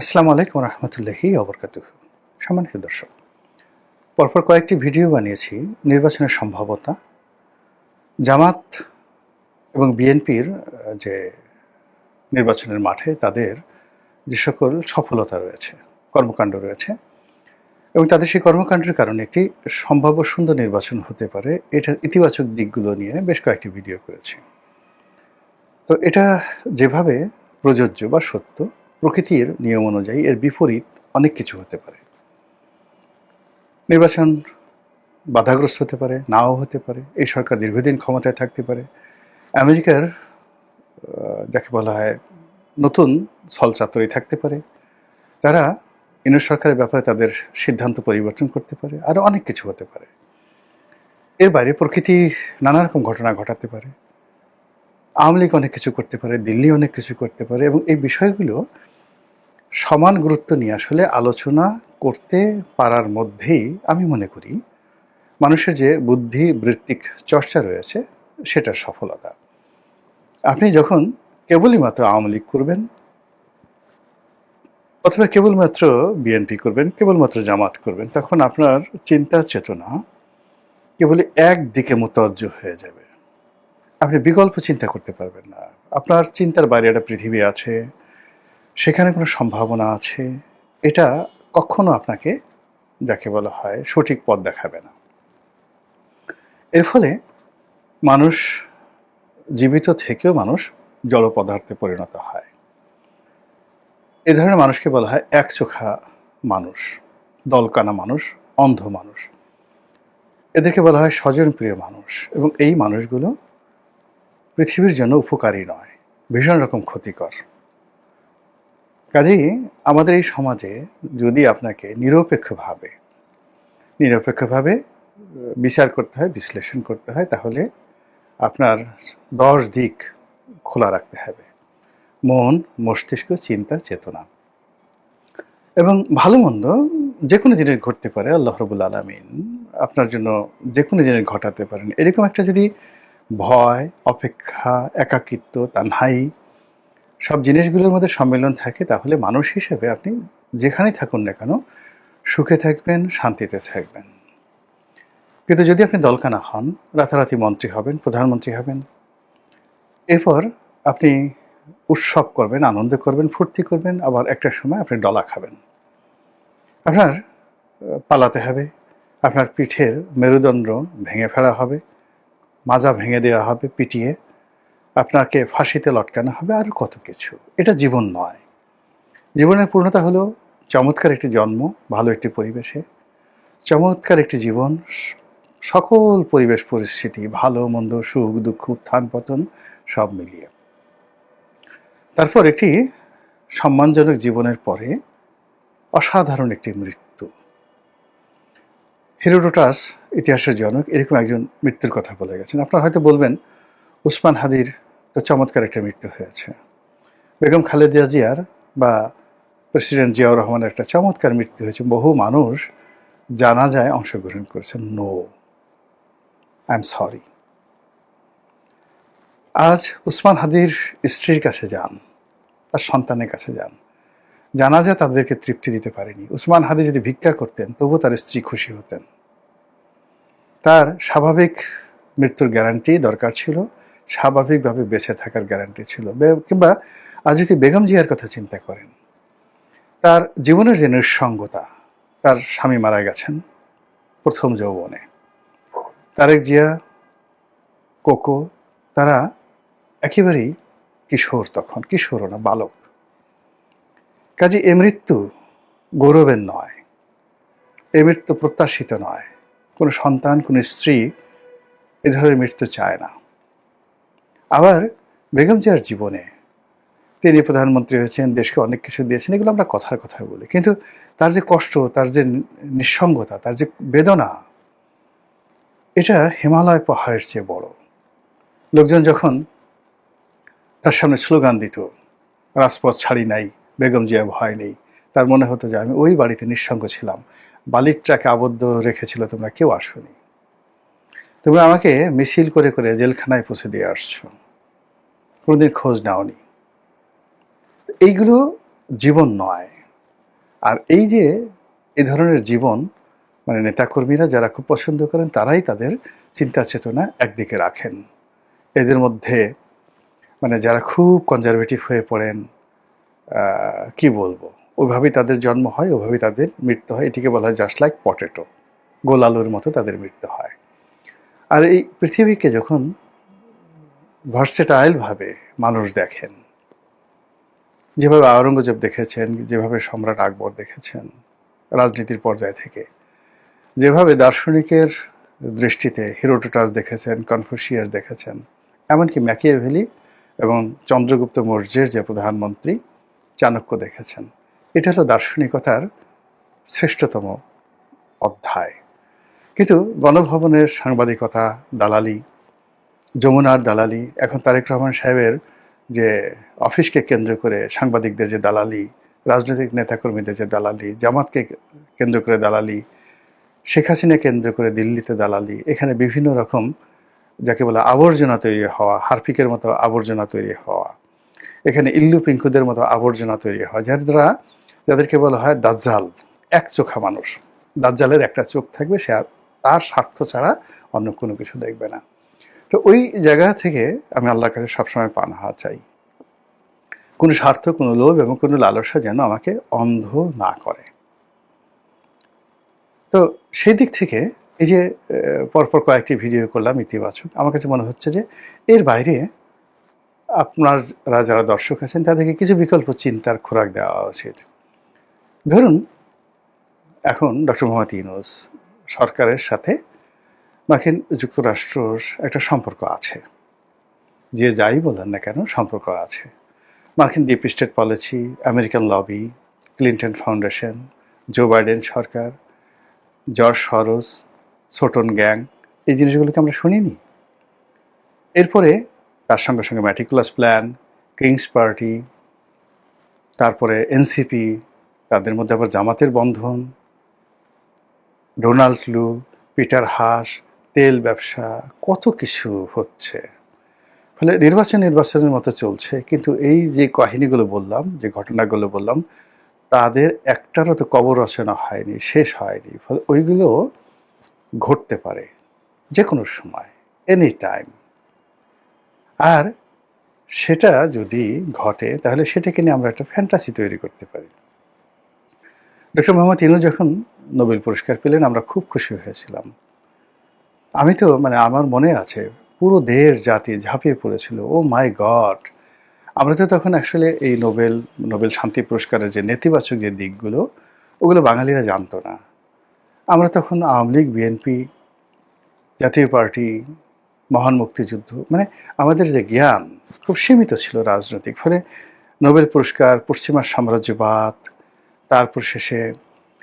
আসসালামু আলাইকুম রহমতুল্লাহি অবরকাত সম্মানিত দর্শক, পরপর কয়েকটি ভিডিও বানিয়েছি নির্বাচনের সম্ভাবতা জামাত এবং বিএনপির যে নির্বাচনের মাঠে তাদের যে সকল সফলতা রয়েছে, কর্মকাণ্ড রয়েছে এবং তাদের সেই কর্মকাণ্ডের কারণে একটি সম্ভাব্য সুন্দর নির্বাচন হতে পারে, এটা ইতিবাচক দিকগুলো নিয়ে বেশ কয়েকটি ভিডিও করেছি। তো এটা যেভাবে প্রযোজ্য বা সত্য প্রকৃতির নিয়ম অনুযায়ী এর বিপরীত অনেক কিছু হতে পারে। নির্বাচন বাধাগ্রস্ত হতে পারে, নাও হতে পারে, এই সরকার দীর্ঘদিন ক্ষমতায় থাকতে পারে। আমেরিকার যাকে বলা হয় নতুন ছলচাতরি থাকতে পারে। তারা ইউনিট সরকারের ব্যাপারে তাদের সিদ্ধান্ত পরিবর্তন করতে পারে, আরও অনেক কিছু হতে পারে। এর বাইরে প্রকৃতি নানা রকম ঘটনা ঘটাতে পারে। আওয়ামী লীগ অনেক কিছু করতে পারে, দিল্লি অনেক কিছু করতে পারে এবং এই বিষয়গুলো সমান গুরুত্ব নিয়ে আসলে আলোচনা করতে পারার মধ্যেই আমি মনে করি, মানুষের যে বুদ্ধি বৃত্তিক চর্চা রয়েছে, সেটার সফলতা। আপনি যখন কেবলই মাত্র আওয়ামী লীগ করবেন অথবা কেবলমাত্র বিএনপি করবেন, কেবলমাত্র জামাত করবেন, তখন আপনার চিন্তা চেতনা কেবলই একদিকে মোতজ্জ হয়ে যাবে। আপনি বিকল্প চিন্তা করতে পারবেন না। আপনার চিন্তার বাইরে একটা পৃথিবী আছে সেখানে কোনো সম্ভাবনা আছে? এটা কখনো আপনাকে, যাকে বলা হয়, সঠিক পথ দেখাবে না। এর ফলে মানুষ, জীবিত থেকেও মানুষ জড় পদার্থে পরিণত হয়। এ ধরনের মানুষকে বলা হয় একচোখা মানুষ, দলকানা মানুষ, অন্ধ মানুষ। এদেরকে বলা হয় স্বজনপ্রিয় মানুষ এবং এই মানুষগুলো পৃথিবীর জন্য উপকারী নয়, ভীষণ রকম ক্ষতিকর। কাজেই আমাদের এই সমাজে যদি আপনাকে নিরপেক্ষভাবে নিরপেক্ষভাবে বিচার করতে হয়, বিশ্লেষণ করতে হয়, তাহলে আপনার দশ দিক খোলা রাখতে হবে। মন, মস্তিষ্ক, চিন্তা, চেতনা। এবং ভালো মন্দ যে কোনো জিনিস ঘটতে পারে, আল্লাহ রবুল আলমিন আপনার জন্য যে কোনো জিনিস ঘটাতে পারেন। এরকম একটা যদি ভয়, অপেক্ষা, একাকিত্ব, তানহাই সব জিনিসগুলোর মধ্যে সম্মেলন থাকে, তাহলে মানুষ হিসেবে আপনি যেখানেই থাকুন না কেন, সুখে থাকবেন, শান্তিতে থাকবেন। কিন্তু যদি আপনি দলকানা হন, রাতারাতি মন্ত্রী হবেন, প্রধানমন্ত্রী হবেন, এরপর আপনি উৎসব করবেন, আনন্দ করবেন, ফুর্তি করবেন, আবার একটা সময় আপনি ডলা খাবেন। আপনার পালাতে হবে, আপনার পিঠের মেরুদণ্ড ভেঙে ফেলা হবে, মাজা ভেঙে দেওয়া হবে পিটিয়ে। আপনাকে ফাঁসিতে লটকানো হবে আর কত কিছু। এটা জীবন নয়। জীবনের পূর্ণতা হলো চমৎকার একটি জন্ম, ভালো একটি পরিবেশে। চমৎকার একটি জীবন, সকল পরিবেশ পরিস্থিতি, ভালো, মন্দ, সুখ, দুঃখ, উত্থান, পতন, সব মিলিয়ে। তারপর একটি সম্মানজনক জীবনের পরে অসাধারণ একটি মৃত্যু। হিরোডোটাস ইতিহাসের জনক, এরকম একজন মৃত্যুর কথা বলে গেছেন। আপনারা হয়তো বলবেন উসমান হাদির তো চমৎকার একটা মৃত্যু হয়েছে। বেগম খালেদা জিয়ার বা প্রেসিডেন্ট জিয়াউর রহমানের একটা চমৎকার মৃত্যু হয়েছে। বহু মানুষ জানা যায় অংশগ্রহণ করেছেন নো আই এম সরি আজ উসমান হাদির স্ত্রীর কাছে যান, তার সন্তানের কাছে যান। জানা যায় তাদেরকে তৃপ্তি দিতে পারেনি। উসমান হাদি যদি ভিক্ষা করতেন তবু তার স্ত্রী খুশি হতেন। তার স্বাভাবিক মৃত্যুর গ্যারান্টি দরকার ছিল। স্বাভাবিকভাবে বেঁচে থাকার গ্যারান্টি ছিল। কিংবা আজ যদি বেগম জিয়ার কথা চিন্তা করেন। তার জীবনের যে নিঃসঙ্গতা, তার স্বামী মারা গেছেন প্রথম যৌবনে। তারেক জিয়া, কোকো, তারা একেবারেই কিশোর তখন কিশোরও না, বালক। কাজে এ মৃত্যু গৌরবের নয়, এ মৃত্যু প্রত্যাশিত নয়। কোনো সন্তান, কোনো স্ত্রী এ ধরনের মৃত্যু চায় না। আবার বেগম জিয়ার জীবনে তিনি প্রধানমন্ত্রী হয়েছেন, দেশকে অনেক কিছু দিয়েছেন, এগুলো আমরা কথার কথা বলি। কিন্তু তার যে কষ্ট, তার যে নিঃসঙ্গতা, তার যে বেদনা, এটা হিমালয় পাহাড়ের চেয়ে বড়। লোকজন যখন তার সামনে স্লোগান দিত, রাজপথ ছাড়ি নাই, বেগম জিয়া ভয় নেই, তার মনে হতো যে আমি ওই বাড়িতে নিঃসঙ্গ ছিলাম। বালির ট্রাকে আবদ্ধ রেখেছিল, তোমরা কেউ আসোনি। তোমরা আমাকে মিছিল করে করে জেলখানায় পৌঁছে দিয়ে আসছো। কোনোদিন খোঁজ নাওনি। এইগুলো জীবন নয়। আর এই যে এ ধরনের জীবন মানে নেতাকর্মীরা যারা খুব পছন্দ করেন, তারাই তাদের চিন্তা চেতনা একদিকে রাখেন। এদের মধ্যে মানে যারা খুব কনজারভেটিভ হয়ে পড়েন কি বলব? ওইভাবেই তাদের জন্ম হয় ওইভাবেই তাদের মৃত্যু হয়। এটিকে বলা হয় জাস্ট লাইক পটেটো গোল আলুর মতো তাদের মৃত্যু হয়। আর এই পৃথিবীকে যখন ভার্সেটাইল ভাবে মানুষ দেখেন, যেভাবে আওরঙ্গজেব দেখেছেন, যেভাবে সম্রাট আকবর দেখেছেন, রাজনীতির পর্যায় থেকে, যেভাবে দার্শনিকের দৃষ্টিতে হিরোটোটাস দেখেছেন, কনফুসিয়াস দেখেছেন, এমনকি ম্যাকিয়াভেলি এবং চন্দ্রগুপ্ত মৌর্যের যে প্রধানমন্ত্রী চাণক্য দেখেছেন, এটা হলো দার্শনিকতার শ্রেষ্ঠতম অধ্যায়। কিন্তু গণভবনের সাংবাদিকতা দালালি, যমুনার দালালি, এখন তারেক রহমান সাহেবের যে অফিসকে কেন্দ্র করে সাংবাদিকদের যে দালালি, রাজনৈতিক নেতাকর্মীদের যে দালালি, জামাতকে কেন্দ্র করে দালালি, শেখ হাসিনা কেন্দ্র করে দিল্লিতে দালালি, এখানে বিভিন্ন রকম যাকে বলে আবর্জনা তৈরি হওয়া হারপিকের মতো আবর্জনা তৈরি হওয়া, এখানে ইল্লু পিঙ্কুদের মতো আবর্জনা তৈরি হওয়া যার দ্বারা যাদেরকে বলা হয় দাজ্জাল, এক চোখা মানুষ। দাজ্জালের একটা চোখ থাকবে, সে আর তার স্বার্থ ছাড়া অন্য কোনো কিছু দেখবে না। তো ওই জায়গা থেকে আমি আল্লাহর কাছে সবসময় পানাহা চাই। কোনো স্বার্থ, কোনো লোভ এবং কোনো লালসা যেন আমাকে অন্ধ না করে। তো সেই দিক থেকে এই যে পরপর কয়েকটি ভিডিও করলাম ইতিবাচক। আমার কাছে মনে হচ্ছে যে, এর বাইরে আপনারা যারা দর্শক আছেন, তাদেরকে কিছু বিকল্প চিন্তার খোরাক দেওয়া উচিত। ধরুন, এখন ডক্টর মোহাম্মদ ইউনুস সরকারের সাথে মার্কিন যুক্তরাষ্ট্রর একটা সম্পর্ক আছে। যে যাই বলেন না কেন সম্পর্ক আছে। মার্কিন deep state policy, American lobby, Clinton foundation, Joe Biden সরকার, জর্জ সরোস সোটন গ্যাং, এই জিনিসগুলোকে আমরা শুনিনি। এরপরে তার সঙ্গে সঙ্গে ম্যাটিকুলাস প্ল্যান, কিংস পার্টি, তারপরে এনসিপি, তাদের মধ্যে আবার জামাতের বন্ধন ডোনাল্ড লু, পিটার হাস, তেল ব্যবসা, কত কিছু হচ্ছে। ফলে নির্বাচন নির্বাচনের মতো চলছে, কিন্তু এই যে কাহিনীগুলো বললাম, যে ঘটনাগুলো বললাম, তাদের একটারও তো কবর রচনা হয়নি, শেষ হয়নি। ফলে ওইগুলো ঘটতে পারে যে কোনো সময় এনি টাইম আর সেটা যদি ঘটে, তাহলে সেটাকে নিয়ে আমরা একটা ফ্যান্টাসি তৈরি করতে পারি। ডক্টর মোহাম্মদ ইনু যখন নোবেল পুরস্কার পেলেন, আমরা খুব খুশি হয়েছিলাম। আমি তো মানে আমার মনে আছে, পুরো দেশ জাতি ঝাঁপিয়ে পড়েছিল। Oh my god! আমরা তো তখন আসলে এই নোবেল নোবেল শান্তি পুরস্কারের যে নেতিবাচক যে দিকগুলো, ওগুলো বাঙালিরা জানতো না। আমরা তখন আওয়ামী লীগ, বিএনপি, জাতীয় পার্টি, মহান মুক্তিযুদ্ধ মানে আমাদের যে জ্ঞান খুব সীমিত ছিল রাজনৈতিক। ফলে নোবেল পুরস্কার, পশ্চিমা সাম্রাজ্যবাদ, তারপর শেষে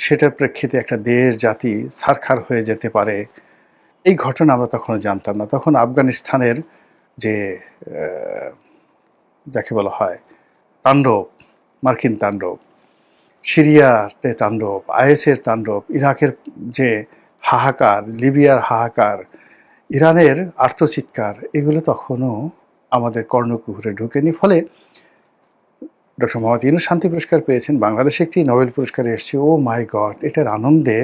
সেটার প্রেক্ষিতে একটা দেশ, জাতি সারখার হয়ে যেতে পারে। এই ঘটনা আমরা তখন জানতাম না। তখন আফগানিস্তানের যে যাকে বলা হয়, তাণ্ডব, মার্কিন তাণ্ডব, সিরিয়াতে তাণ্ডব, আইএসের তাণ্ডব, ইরাকের যে হাহাকার, লিবিয়ার হাহাকার, ইরানের আর্তচিৎকার, এগুলো তখনও আমাদের কর্ণকুহুরে ঢুকেনি। ফলে ডক্টর মোহাম্মদ ইউনুস শান্তি পুরস্কার পেয়েছেন, বাংলাদেশে একটি নোবেল পুরস্কার এসেছে। ও মাই গড, এটার আনন্দে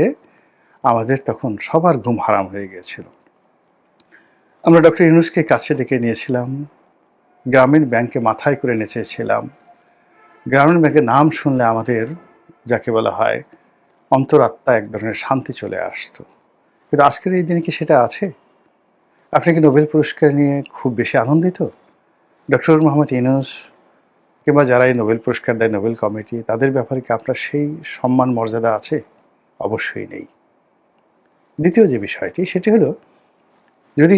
আমাদের তখন সবার ঘুম হারাম হয়ে গিয়েছিল আমরা ডক্টর ইউনুসকে কাছে ডেকে নিয়েছিলাম। গ্রামীণ ব্যাংকে মাথায় করে নেচেছিলাম গ্রামীণ ব্যাংকের নাম শুনলে আমাদের, যাকে বলা হয়, অন্তরাত্মা এক ধরনের শান্তি চলে আসতো। কিন্তু আজকের এই দিনে কি সেটা আছে? আপনি কি নোবেল পুরস্কার নিয়ে খুব বেশি আনন্দিত? ডক্টর মোহাম্মদ ইউনুস কিংবা যারা এই নোবেল পুরস্কার দেয়, নোবেল কমিটি, তাদের ব্যাপারে কি আপনার সেই সম্মান, মর্যাদা আছে? অবশ্যই নেই। দ্বিতীয় যে বিষয়টি, সেটি হলো, যদি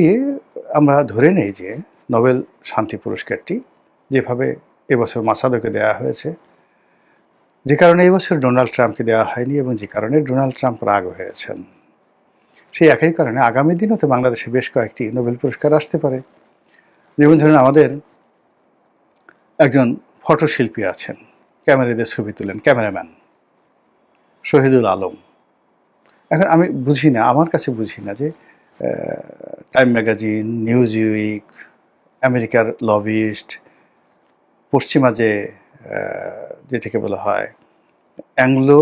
আমরা ধরে নেই যে নোবেল শান্তি পুরস্কারটি যেভাবে এবছর মাসাদোকে দেওয়া হয়েছে, যে কারণে এবছর ডোনাল্ড ট্রাম্পকে দেওয়া হয়নি এবং যে কারণে ডোনাল্ড ট্রাম্প রাগ হয়েছেন। সেই একই কারণে আগামী দিনও তো বাংলাদেশে বেশ কয়েকটি নোবেল পুরস্কার আসতে পারে। যেমন ধরুন আমাদের একজন ফটোশিল্পী আছেন। ক্যামেরা দিয়ে ছবি তুলেন, ক্যামেরাম্যান। শহীদুল আলম। এখন আমি বুঝি না, আমার কাছে বুঝি না যে টাইম ম্যাগাজিন নিউজ উইক আমেরিকার লবিস্ট, পশ্চিমা যে যেটাকে বলা হয়, অ্যাংলো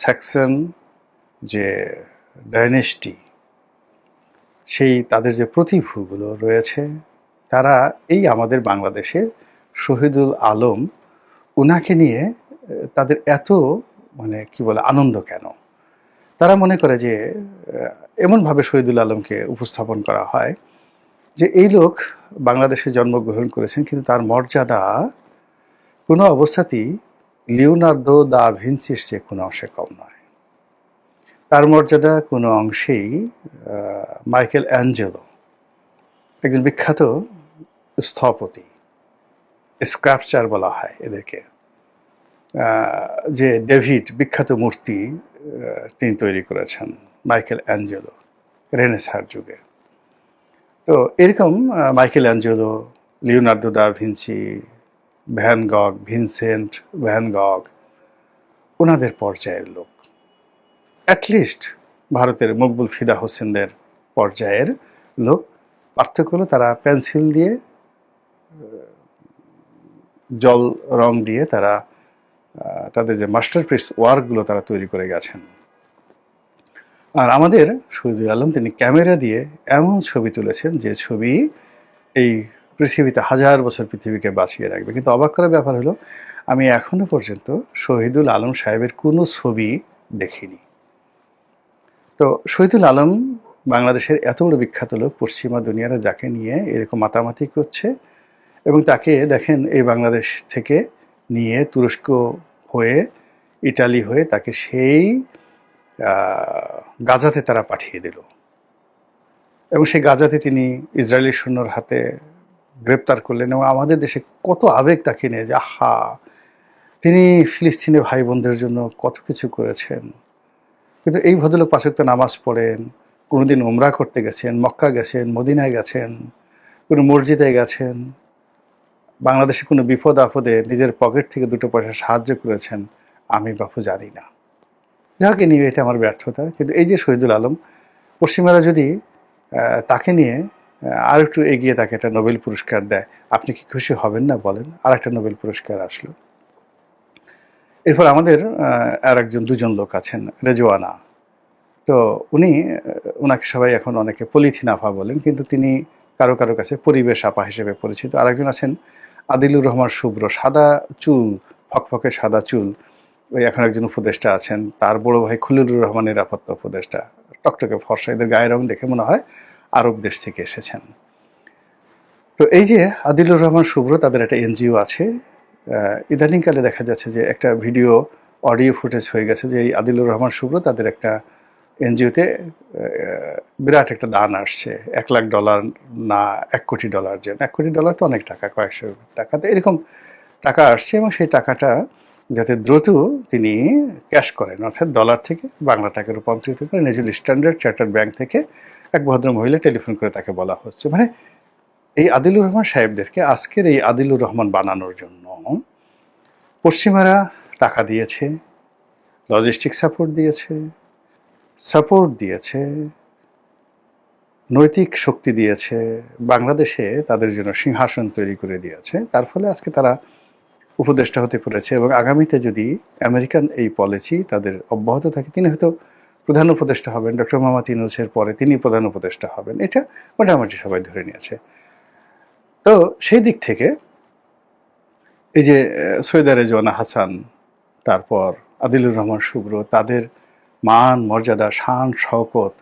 স্যাক্সন যে ডাইনেস্টি, সেই তাদের যে প্রতিভূগুলো রয়েছে, তারা এই আমাদের বাংলাদেশের শহীদুল আলম উনাকে নিয়ে তাদের এত মানে কি বলে, আনন্দ কেন? তারা মনে করে যে এমনভাবে শহীদুল আলমকে উপস্থাপন করা হয় যে, এই লোক বাংলাদেশে জন্মগ্রহণ করেছেন, কিন্তু তার মর্যাদা কোনো অবস্থাতেই লিওনার্দো দা ভিনসির চেয়ে কোনো অংশে কম নয়। তার মর্যাদা কোনো অংশেই মাইকেল অ্যাঞ্জেলো, একজন বিখ্যাত স্থপতি। স্ক্রাপচার বলা হয় এদেরকে। যে ডেভিড, বিখ্যাত মূর্তি তিনি তৈরি করেছেন, মাইকেল অ্যাঞ্জেলো, রেনেসার যুগে। তো এরকম Michelangelo, Leonardo da Vinci Van Gogh, Vincent Van Gogh, ওনাদের পর্যায়ের লোক। অ্যাটলিস্ট ভারতের মকবুল ফিদা হোসেনদের পর্যায়ের লোক। পার্থক্য হলো তারা পেন্সিল দিয়ে জল, রং দিয়ে তারা তাদের যে মাস্টারপিস ওয়ার্কগুলো তারা তৈরি করে গেছেন। আর আমাদের শহীদুল আলম, তিনি ক্যামেরা দিয়ে এমন ছবি তুলেছেন যে ছবি এই পৃথিবীতে হাজার বছর পৃথিবীকে বাঁচিয়ে রাখবে। কিন্তু অবাক করার ব্যাপার হলো, আমি এখনও পর্যন্ত শহীদুল আলম সাহেবের কোনো ছবি দেখিনি। তো শহীদুল আলম বাংলাদেশের এত বড় বিখ্যাত লোক, পশ্চিমা দুনিয়ারা যাকে নিয়ে এরকম মাতামাতি করছে এবং তাকে দেখেন এই বাংলাদেশ থেকে নিয়ে তুরস্ক হয়ে, ইটালি হয়ে তাকে সেই গাজাতে তারা পাঠিয়ে দিল। এবং সেই গাজাতে তিনি ইসরায়েলি সৈন্যর হাতে গ্রেপ্তার করলেন এবং আমাদের দেশে কত আবেগ তাকে নিয়ে যে, আহা, তিনি ফিলিস্তিনি ভাই বোনদের জন্য কত কিছু করেছেন। কিন্তু এই ভদ্রলোক পাঁচক্ত নামাজ পড়েন, কোনোদিন উমরা করতে গেছেন, মক্কা গেছেন, মদিনায় গেছেন, কোনো মসজিদে গেছেন বাংলাদেশে কোনো বিপদ আপদে নিজের পকেট থেকে দুটো পয়সা সাহায্য করেছেন আমি বাপু জানি না। যাকে নিয়ে এটা আমার ব্যর্থতা। কিন্তু এই যে শহীদুল আলম পশ্চিমারা যদি তাকে নিয়ে আর একটু এগিয়ে তাকে একটা নোবেল পুরস্কার দেয়, আপনি কি খুশি হবেন না বলেন? আর একটা নোবেল পুরস্কার আসলো। এরপর আমাদের আর একজন দুজন লোক আছেন, রেজওয়ানা। তো উনি ওনাকে সবাই এখন অনেকে পলিথিন আফা বলেন, কিন্তু তিনি কারও কারও কাছে পরিবেশ আপা হিসেবে পরিচিত। আরেকজন আছেন আদিলুর রহমান শুভ্র, সাদা চুল, ফকফকে সাদা চুল। ওই এখন একজন উপদেষ্টা আছেন, তার বড় ভাই খলিলুর রহমান নিরাপত্তা উপদেষ্টা। টকটকে ফর্সা, এদের গায়ের রং দেখে মনে হয় আরব দেশ থেকে এসেছেন। তো এই যে আদিলুর রহমান শুভ্র, তাদের একটা এনজিও আছে। ইদানিংকালে দেখা যাচ্ছে যে একটা ভিডিও, অডিও ফুটেজ হয়ে গেছে যে এই আদিলুর রহমান শুভ্র তাদের একটা এনজিওতে বিরাট একটা দান আসছে, এক লাখ ডলার না এক কোটি ডলার যে এক কোটি ডলার তো অনেক টাকা, কয়েকশো টাকা। তো এরকম টাকা আসছে এবং সেই টাকাটা যাতে দ্রুত তিনি ক্যাশ করেন, অর্থাৎ ডলার থেকে বাংলা টাকা রূপান্তরিত করে নিজের স্ট্যান্ডার্ড চার্টার্ড ব্যাংক থেকে এক ভদ্র মহিলা টেলিফোন করে তাকে বলা হচ্ছে। মানে এই আদিলুর রহমান সাহেবদেরকে আজকের এই আদিলুর রহমান বানানোর জন্য পশ্চিমারা টাকা দিয়েছে লজিস্টিক সাপোর্ট দিয়েছে সাপোর্ট দিয়েছে নৈতিক শক্তি দিয়েছে বাংলাদেশে তাদের জন্য সিংহাসন তৈরি করে দিয়েছে। তার ফলে আজকে তারা উপদেষ্টা হতে পেরেছে এবং আগামীতে যদি আমেরিকান এই পলিসি তাদের অব্যাহত থাকে তিনি হয়তো প্রধান উপদেষ্টা হবেন। ডক্টর মোহাম্মদ ইউনুসের পরে তিনি প্রধান উপদেষ্টা হবেন। এটা মোটামুটি সবাই ধরে নিয়েছে। তো সেই দিক থেকে এই যে আহ, সৈয়দা হাসান তারপর আদিলুর রহমান শুভ্র তাদের মান, মর্যাদা, শান, শওকত,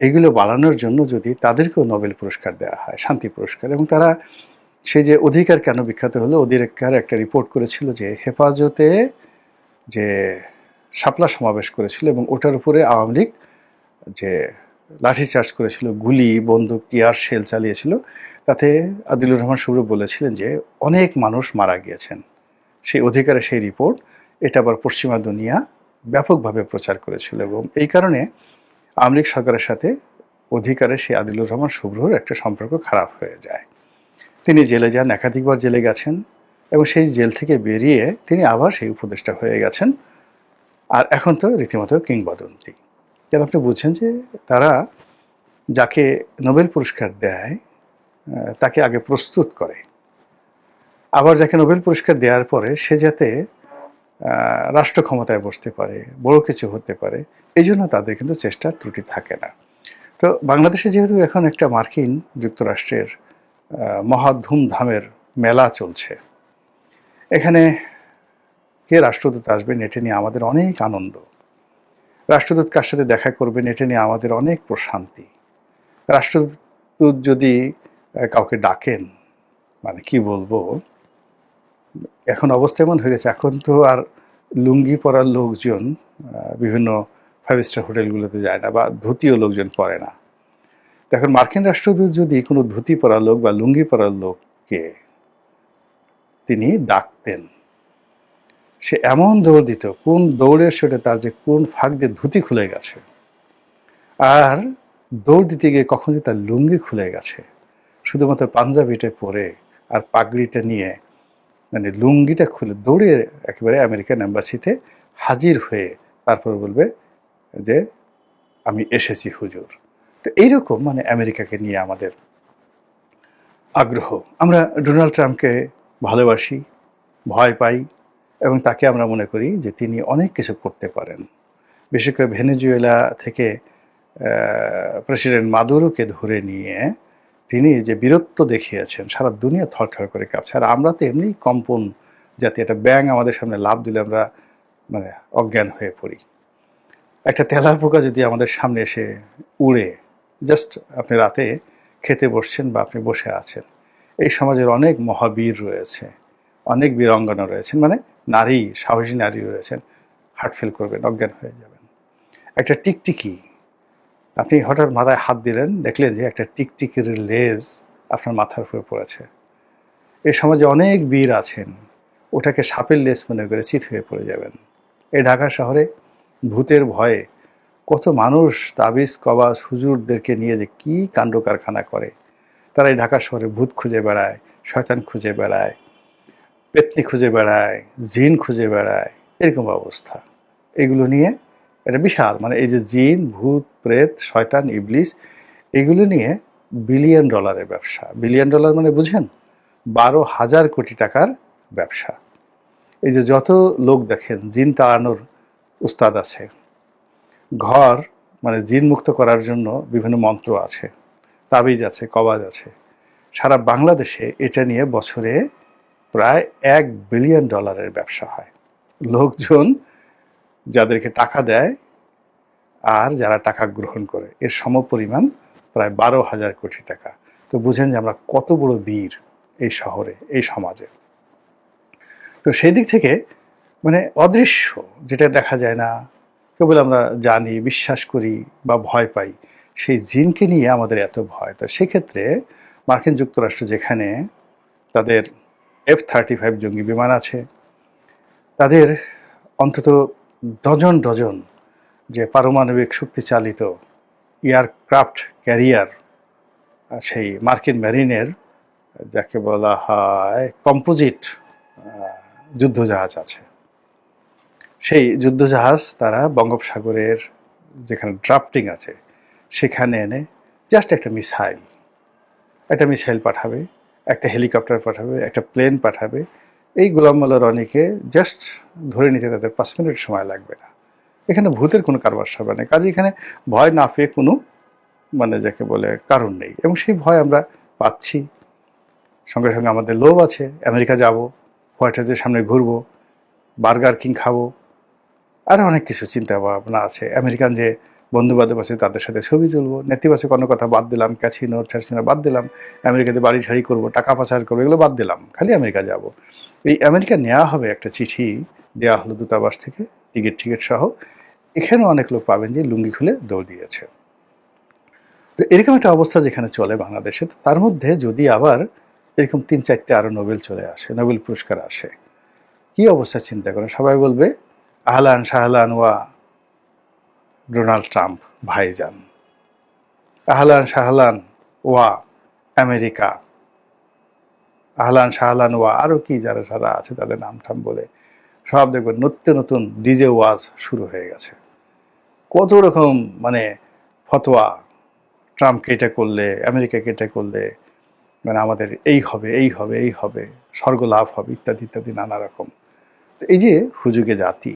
এগুলো বাড়ানোর জন্য যদি তাদেরকেও নোবেল পুরস্কার দেওয়া হয়, শান্তি পুরস্কার, এবং তারা সেই যে অধিকার কেন বিখ্যাত হলো, অধিকার একটা রিপোর্ট করেছিল যে হেফাজতে যে শাপলা সমাবেশ করেছিল এবং ওটার উপরে আওয়ামী লীগ যে লাঠিচার্জ করেছিল, গুলি, বন্দুক, টিয়ার, শেল চালিয়েছিল, তাতে আদিলুর রহমান শুভ্র বলেছিলেন যে অনেক মানুষ মারা গিয়েছেন। সেই অধিকারের সেই রিপোর্ট এটা আবার পশ্চিমা দুনিয়া ব্যাপকভাবে প্রচার করেছিল এবং এই কারণে আওয়ামী লীগ সরকারের সাথে অধিকারের সেই আদিলুর রহমান শুভ্রর একটা সম্পর্ক খারাপ হয়ে যায়। তিনি জেলে যান, একাধিকবার জেলে গেছেন এবং সেই জেল থেকে বেরিয়ে তিনি আবার সেই উপদেষ্টা হয়ে গেছেন। আর এখন তো রীতিমতো কিংবদন্তি। কেন আপনি বুঝছেন যে তারা যাকে নোবেল পুরস্কার দেয় তাকে আগে প্রস্তুত করে। আবার যাকে নোবেল পুরস্কার দেওয়ার পরে সে যাতে রাষ্ট্র ক্ষমতায় বসতে পারে বড় কিছু হতে পারে এই জন্য তাদের কিন্তু চেষ্টার ত্রুটি থাকে না। তো বাংলাদেশে যেহেতু এখন একটা মার্কিন যুক্তরাষ্ট্রের আহ, মহা ধুমধামের মেলা চলছে এখানে কে রাষ্ট্রদূত আসবেন এটা নিয়ে আমাদের অনেক আনন্দ। রাষ্ট্রদূত কার সাথে দেখা করবেন এটা নিয়ে আমাদের অনেক প্রশান্তি। রাষ্ট্রদূত যদি কাউকে ডাকেন মানে কি বলব? এখন অবস্থা এমন হয়ে গেছে, এখন তো আর লুঙ্গি পরার লোকজন বিভিন্ন ফাইভ স্টার হোটেলগুলোতে যায় না বা ধুতিও লোকজন পরে না। এখন মার্কিন রাষ্ট্রদূত যদি কোনো ধুতি পরা লোক বা লুঙ্গি পরার লোককে তিনি ডাকতেন, সে এমন দৌড় দিত, কোন দৌড়ের সেটা তার যে কোন ফাঁক দিয়ে ধুতি খুলে গেছে, আর দৌড় দিতে গিয়ে কখন যে তার লুঙ্গি খুলে গেছে, শুধুমাত্র পাঞ্জাবিটা পরে আর পাগড়িটা নিয়ে মানে লুঙ্গিটা খুলে দৌড়ে একেবারে আমেরিকান এম্বাসিতে হাজির হয়ে তারপর বলবে যে, আমি এসেছি হুজুর। তো এইরকম মানে আমেরিকাকে নিয়ে আমাদের আগ্রহ। আমরা ডোনাল্ড ট্রাম্পকে ভালোবাসি, ভয় পাই এবং তাকে আমরা মনে করি যে তিনি অনেক কিছু করতে পারেন। বিশেষ করে ভেনেজুয়েলা থেকে প্রেসিডেন্ট মাদুরোকে ধরে নিয়ে তিনি যে বীরত্ব দেখিয়েছেন, সারা দুনিয়া থরথর করে কাঁপছে। আর আমরা তো এমনি কম্পন যাতে একটা ব্যাং আমাদের সামনে লাভ দিলে আমরা মানে অজ্ঞান হয়ে পড়ি। একটা তেলা পোকা যদি আমাদের সামনে এসে উড়ে জাস্ট আপনি রাতে খেতে বসছেন বা আপনি বসে আছেন, এই সমাজের অনেক মহাবীর রয়েছে, অনেক বীরঙ্গনা রয়েছেন মানে নারী, সাহসী নারী রয়েছেন হার্ট ফেল করবেন, অজ্ঞান হয়ে যাবেন। একটা টিকটিকি আপনি হঠাৎ মাথায় হাত দিলেন, দেখলেন যে একটা টিকটিকির লেজ আপনার মাথার উপরে পড়েছে। এই সমাজে অনেক বীর আছেন, ওটাকে সাপের লেজ মনে করে চিত হয়ে পড়ে যাবেন। এই ঢাকা শহরে ভূতের ভয়ে কত মানুষ তাবিজ, কবাজ হুজুরদেরকে নিয়ে যে কি কাণ্ড কারখানা করে। তারা এই ঢাকা শহরে ভূত খুঁজে বেড়ায়, শয়তান খুঁজে বেড়ায়, পেতনি খুঁজে বেড়ায়, জিন খুঁজে বেড়ায়, এরকম অবস্থা। এগুলো নিয়ে এটা বিশাল। মানে এই যে জিন, ভূত, প্রেত, শয়তান, ইবলিস, এগুলো নিয়ে বিলিয়ন ডলারের ব্যবসা। বিলিয়ন ডলার মানে বুঝেন, বারো হাজার কোটি টাকার ব্যবসা। এই যে যত লোক দেখেন, জিন তাড়ানোর উস্তাদ আছে। ঘর মানে জিন মুক্ত করার জন্য বিভিন্ন মন্ত্র আছে, তাবিজ আছে, কবাজ আছে। সারা বাংলাদেশে এটা নিয়ে বছরে প্রায় এক বিলিয়ন ডলারের ব্যবসা হয়। লোকজন যাদেরকে টাকা দেয় আর যারা টাকা গ্রহণ করে। এর সমপরিমাণ প্রায় বারো হাজার কোটি টাকা। তো বুঝেন যে আমরা কত বড় বীর এই শহরে, এই সমাজে। তো সেই দিক থেকে মানে অদৃশ্য, যেটা দেখা যায় না, কেবল আমরা জানি, বিশ্বাস করি বা ভয় পাই, সেই জিনকে নিয়ে আমাদের এত ভয়। তো সেক্ষেত্রে মার্কিন যুক্তরাষ্ট্র যেখানে তাদের এফ থার্টি ফাইভ জঙ্গি বিমান আছে, তাদের অন্তত ডজন ডজন যে পারমাণবিক শক্তি চালিত এয়ারক্রাফট ক্যারিয়ার সেই মার্কিন ম্যারিনের যাকে বলা হয় কম্পোজিট যুদ্ধজাহাজ আছে। সেই যুদ্ধজাহাজ তারা বঙ্গোপসাগরের যেখানে ড্রাফটিং আছে, সেখানে এনে জাস্ট একটা মিসাইল একটা মিসাইল পাঠাবে, একটা হেলিকপ্টার পাঠাবে, একটা প্লেন পাঠাবে এই গোলাম মোল্লা রনিকে জাস্ট ধরে নিতে তাদের পাঁচ মিনিট সময় লাগবে না। এখানে ভূতের কোনো কারবার সারবার নেই। কাজে এখানে ভয় না পেয়ে কোনো মানে যাকে বলে কারণ নেই। এবং সেই ভয় আমরা পাচ্ছি। সঙ্গে সঙ্গে আমাদের লোভ আছে। আমেরিকা যাব, হোয়াইট হাউসের সামনে ঘুরবো, বার্গার কিং খাব আরও অনেক কিছু চিন্তা ভাবনা আছে। আমেরিকান যে বন্ধু বান্ধব আছে, তাদের সাথে ছবি তুলবো। নেতিবাচক অন্য কথা বাদ দিলাম। ক্যাসিনো ঠ্যাসিনো বাদ দিলাম। আমেরিকাতে বাড়ি ঠাড়ি করব, টাকা পাচার করব, এগুলো বাদ দিলাম। খালি আমেরিকা যাব। এই আমেরিকা নেওয়া হবে একটা চিঠি দেওয়া হলো দূতাবাস থেকে, টিকিট টিকিট সহ। এখানেও অনেক লোক পাবেন যে লুঙ্গি খুলে দৌড় দিয়েছে। তো এরকম একটা অবস্থা যেখানে চলে বাংলাদেশে তার মধ্যে যদি আবার এরকম তিন চারটে আরও নোবেল চলে আসে, নোবেল পুরস্কার আসে, কি অবস্থা চিন্তা করেন? সবাই বলবে, আহলান শাহলান ওয়া ডোনাল্ড ট্রাম্প ভাইজান। আহলান শাহলান ওয়া আমেরিকা। আহলান শাহলান ওয়া আরও কি যারা সারা আছে তাদের নাম ঠাম বলে সব দেখবেন নতুন নতুন ডিজে ওয়াজ শুরু হয়ে গেছে। কত রকম মানে ফতোয়া, ট্রাম্পকে এটা করলে, আমেরিকাকে এটা করলে মানে আমাদের এই হবে এই হবে এই হবে, স্বর্গ লাভ হবে, ইত্যাদি ইত্যাদি, নানা রকম। এই যে হুজুগে জাতি